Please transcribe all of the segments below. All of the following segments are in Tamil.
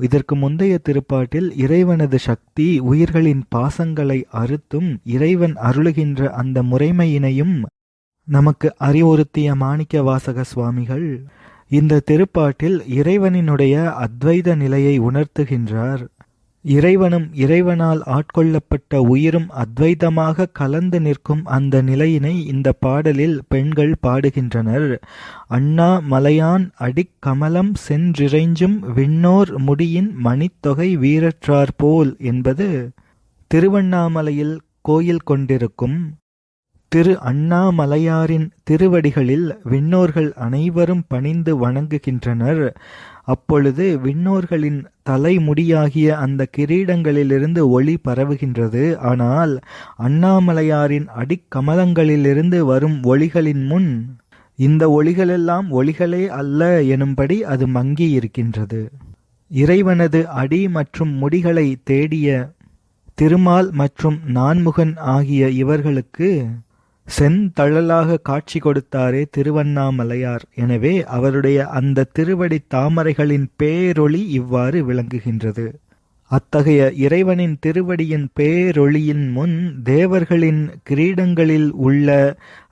இதற்கு முந்தைய திருப்பாட்டில் இறைவனது சக்தி உயிர்களின் பாசங்களை அறுத்தும் இறைவன் அருளுகின்ற அந்த முறைமையினையும் நமக்கு அறிவுறுத்திய மாணிக்க வாசக சுவாமிகள் இந்த திருப்பாட்டில் இறைவனினுடைய அத்வைத நிலையை உணர்த்துகின்றார். இறைவனும் இறைவனால் ஆட்கொள்ளப்பட்ட உயிரும் அத்வைதமாக கலந்து நிற்கும் அந்த நிலையினை இந்த பாடலில் பெண்கள் பாடுகின்றனர். அண்ணா மலையான் அடிக்கமலம் சென்றிறைஞ்சும் விண்ணோர் முடியின் மணித்தொகை வீரற்றார் போல் என்பது திருவண்ணாமலையில் கோயில் கொண்டிருக்கும். திரு அண்ணாமலையாரின் திருவடிகளில் விண்ணோர்கள் அனைவரும் பணிந்து வணங்குகின்றனர். அப்பொழுது விண்ணோர்களின் தலைமுடியாகிய அந்த கிரீடங்களிலிருந்து ஒளி பரவுகின்றது. ஆனால் அண்ணாமலையாரின் அடிக்கமலங்களிலிருந்து வரும் ஒளிகளின் முன் இந்த ஒளிகளெல்லாம் ஒளிகளே அல்ல எனும்படி அது மங்கி இருக்கின்றது இறைவனது அடி மற்றும் முடிகளை தேடிய திருமால் மற்றும் நான்முகன் ஆகிய இவர்களுக்கு செந்தழலாக காட்சி கொடுத்தாரே திருவண்ணாமலையார். எனவே அவருடைய அந்த திருவடி தாமரைகளின் பேரொளி இவ்வாறு விளங்குகின்றது. அத்தகைய இறைவனின் திருவடியின் பேரொளியின் முன் தேவர்களின் கிரீடங்களில் உள்ள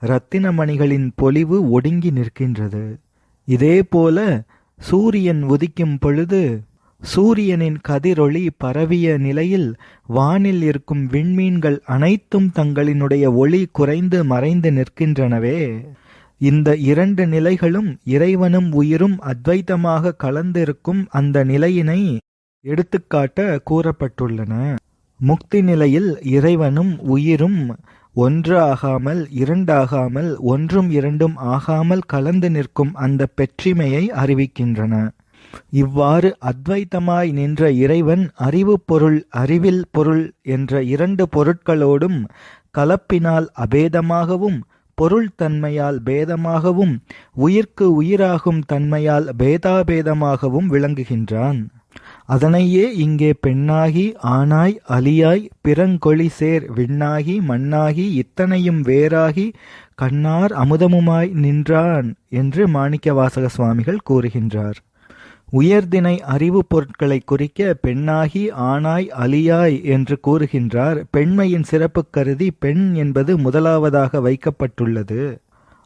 இரத்தினமணிகளின் பொலிவு ஒடுங்கி நிற்கின்றது. இதேபோல சூரியன் உதிக்கும் பொழுது சூரியனின் கதிரொளி பரவிய நிலையில் வானில் இருக்கும் விண்மீன்கள் அனைத்தும் தங்களினுடைய ஒளி குறைந்து மறைந்து நிற்கின்றனவே. இந்த இரண்டு நிலைகளும் இறைவனும் உயிரும் அத்வைதமாக கலந்திருக்கும் அந்த நிலையினை எடுத்துக்காட்ட கூறப்பட்டுள்ளன. முக்தி நிலையில் இறைவனும் உயிரும் ஒன்று ஆகாமல் இரண்டாகாமல் ஒன்றும் இரண்டும் ஆகாமல் கலந்து நிற்கும் அந்த பெற்றிமையை அறிவிக்கின்றன. இவ்வாறு அத்வைத்தமாய் நின்ற இறைவன் அறிவு பொருள் அறிவில் பொருள் என்ற இரண்டு பொருட்களோடும் கலப்பினால் அபேதமாகவும் பொருள் தன்மையால் பேதமாகவும் உயிர்க்கு உயிராகும் தன்மையால் பேதாபேதமாகவும் விளங்குகின்றான். அதனையே இங்கே பெண்ணாகி ஆனாய் அலியாய் பிறங்கொழி சேர் விண்ணாகி மண்ணாகி இத்தனையும் வேறாகி கண்ணார் அமுதமுமாய் நின்றான் என்று மாணிக்க வாசக சுவாமிகள் கூறுகின்றார். உயர்தினை அறிவு பொருட்களை குறிக்க பெண்ணாகி ஆனாய் அலியாய் என்று கூறுகின்றார். பெண்மையின் சிறப்பு கருதி பெண் என்பது முதலாவதாக வைக்கப்பட்டுள்ளது.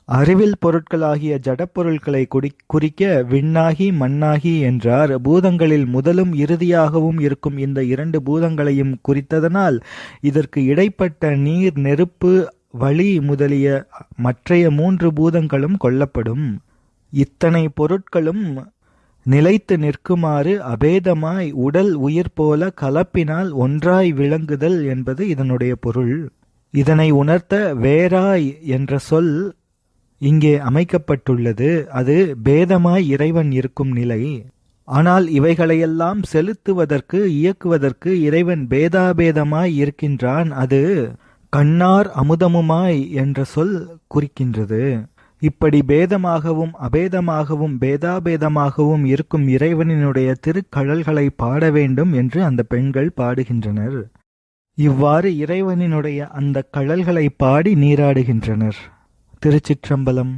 அறிவில் பொருட்களாகிய ஜடப்பொருட்களை குடி குறிக்க விண்ணாகி மண்ணாகி என்றார். பூதங்களில் முதலும் இறுதியாகவும் இருக்கும் இந்த இரண்டு பூதங்களையும் குறித்ததனால் இதற்கு இடைப்பட்ட நீர் நெருப்பு வழி முதலிய மற்றைய மூன்று பூதங்களும் கொள்ளப்படும் இத்தனை பொருட்களும் நிலைத்து நிற்குமாறு அபேதமாய் உடல் உயிர் போல கலப்பினால் ஒன்றாய் விளங்குதல் என்பது இதனுடைய பொருள். இதனை உணர்த்த வேறாய் என்ற சொல் இங்கே அமைக்கப்பட்டுள்ளது. அது பேதமாய் இறைவன் இருக்கும் நிலை. ஆனால் இவைகளையெல்லாம் செலுத்துவதற்கு இயக்குவதற்கு இறைவன் பேதாபேதமாய் இருக்கின்றான். அது கண்ணார் அமுதமுமாய் என்ற சொல் குறிக்கின்றது. இப்படி பேதமாகவும் அபேதமாகவும் பேதாபேதமாகவும் இருக்கும் இறைவனினுடைய திருக்கழல்களை பாட வேண்டும் என்று அந்த பெண்கள் பாடுகின்றனர். இவ்வாறு இறைவனினுடைய அந்த கழல்களை பாடி நீராடுகின்றனர். திருச்சிற்றம்பலம்